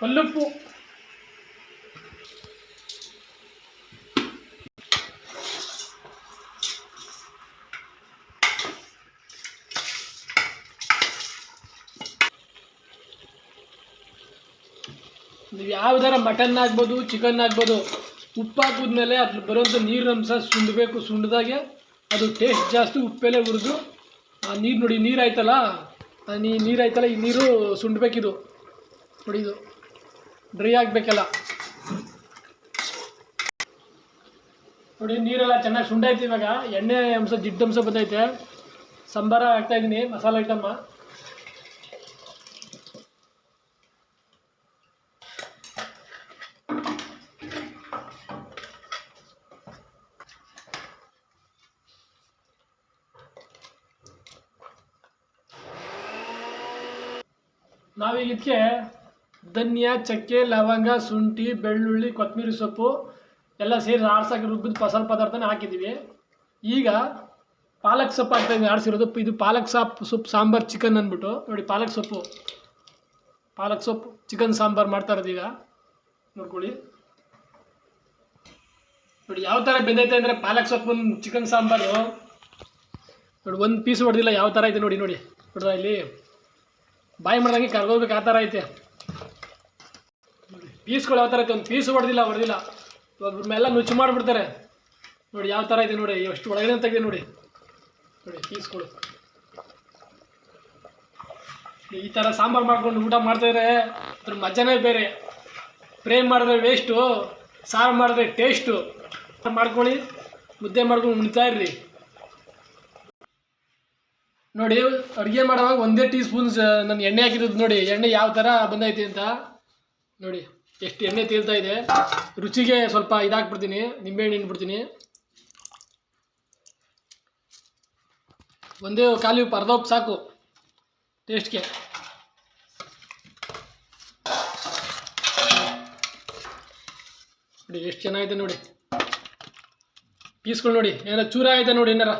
ಕಲ್ಲುಪ್ಪು. ನೀವು ಮಟನ್ ಆಗ್ಬೋದು ಚಿಕನ್ ಆಗ್ಬೋದು, ಉಪ್ಪು ಹಾಕಿದ್ಮೇಲೆ ಅದ್ರ ಬರೋಂಥ ನೀರಿನ ಅಂಶ ಸುಂಡಬೇಕು, ಸುಂಡಿದಾಗೆ ಅದು ಟೇಸ್ಟ್ ಜಾಸ್ತಿ ಉಪ್ಪೆಲೆ ಹುರಿದು, ಆ ನೀರು ನೋಡಿ, ನೀರು ಆಯ್ತಲ್ಲ? ನೀ, ನೀರು ಆಯ್ತಲ್ಲ, ಈ ನೀರು ಸುಂಡಬೇಕಿದು. ನೋಡಿ ಇದು. ಡ್ರೈ ಆಗಬೇಕಲ್ಲ. ನೋಡಿ, ನೀರೆಲ್ಲ ಚೆನ್ನಾಗಿ ಸುಂಡೈತೆ ಇವಾಗ. ಎಣ್ಣೆ ಅಂಶ, ಜಿಡ್ಡು ಅಂಶ ಬಂದೈತೆ. ಸಂಬಾರ ಹಾಕ್ತಾ ಇದ್ದೀನಿ ಮಸಾಲೆ ಐಟಮ್ಮ ನಾವೀಗ ಇದಕ್ಕೆ ಧನ್ಯ, ಚಕ್ಕೆ, ಲವಂಗ, ಶುಂಠಿ, ಬೆಳ್ಳುಳ್ಳಿ ಕೊತ್ತಂಬರಿ ಸೊಪ್ಪು ಎಲ್ಲ ಸೇರಿ ಆಡ್ಸೋಕೆ ರುಬ್ಬಿದ ಫಸಲ್ ಪದಾರ್ಥನ ಹಾಕಿದ್ದೀವಿ. ಈಗ ಪಾಲಕ್ ಸೊಪ್ಪು ಹಾಕ್ತಾ ಇದ್ದೀನಿ ಆಡಿಸಿರೋದು ಇದು ಪಾಲಕ್ ಸಾಪ್, ಸೊಪ್ಪು ಸಾಂಬಾರು ಚಿಕನ್ ಅಂದ್ಬಿಟ್ಟು. ನೋಡಿ, ಪಾಲಕ್ ಸೊಪ್ಪು. ಪಾಲಕ್ ಸೊಪ್ಪು ಚಿಕನ್ ಸಾಂಬಾರು ಮಾಡ್ತಾ ಇರೋದು ಈಗ. ನೋಡ್ಕೊಳ್ಳಿ. ನೋಡಿ, ಯಾವ ಥರ ಬೆಂದೈತೆ ಅಂದರೆ ಪಾಲಕ್ ಸೊಪ್ಪು, ಚಿಕನ್ ಸಾಂಬಾರು. ನೋಡಿ, ಒಂದು ಪೀಸ್ ಹೊಡೆದಿಲ್ಲ, ಯಾವ ಥರ ಐತೆ ನೋಡಿ ನೋಡಿ. ನೋಡ್ದ ಇಲ್ಲಿ? ಬಾಯಿ ಮಾಡ್ದಂಗೆ ಕರ್ಗೋಗ್ಬೇಕು, ಆ ಥರ ಐತೆ. ಪೀಸ್ಗಳು ಯಾವ ಥರ ಒಂದು ಪೀಸ್ ಹೊಡೆದಿಲ್ಲ ಹೊಡೆದಿಲ್ಲ. ಇವಾಗ ಮೇಲೆ ನುಚ್ಚು ಮಾಡಿಬಿಡ್ತಾರೆ. ನೋಡಿ ಯಾವ ಥರ ಇದೆ ನೋಡಿ, ಎಷ್ಟು ಒಳಗಡೆ ತೆಗಿದೆ ನೋಡಿ. ನೋಡಿ ಪೀಸ್ಗಳು. ಈ ಥರ ಸಾಂಬಾರು ಮಾಡ್ಕೊಂಡು ಊಟ ಮಾಡ್ತಾಯಿದ್ರೆ ಅದ್ರ ಮಜಾನೇ ಬೇರೆ. ಫ್ರೈ ಮಾಡಿದ್ರೆ ವೇಸ್ಟು ಸಾರು ಮಾಡಿದ್ರೆ ಟೇಸ್ಟು ಮಾಡ್ಕೊಳ್ಳಿ, ಮುದ್ದೆ ಮಾಡ್ಕೊಂಡು ಉಣ್ತಾ ಇರ್ರಿ. ನೋಡಿ, ಅಡುಗೆ ಮಾಡುವಾಗ ಒಂದೇ ಟೀ ಸ್ಪೂನ್ಸ್ ನಾನು ಎಣ್ಣೆ ಹಾಕಿರೋದು ನೋಡಿ, ಎಣ್ಣೆ ಯಾವ ಥರ ಬಂದೈತಿ ಅಂತ. ನೋಡಿ. ಎಷ್ಟು ಎಣ್ಣೆ ತೇಲ್ತಾ ಇದೆ? ರುಚಿಗೆ ಸ್ವಲ್ಪ ಇದಾಕ್ಬಿಡ್ತೀನಿ ನಿಂಬೆಹಣ್ಣು ಹಿಂಡ್ಬಿಡ್ತೀನಿ. ಒಂದೇ ಖಾಲಿ ಉಪ್ಪು ಸಾಕು ಟೇಸ್ಟ್ಗೆ ನೋಡಿ, ಎಷ್ಟು ಚೆನ್ನಾಗಿದೆ ನೋಡಿ. ಪೀಸ್ಗಳು ನೋಡಿ ಏನಾರ ಚೂರ ಆಗೈತೆ ನೋಡಿ ಏನಾರ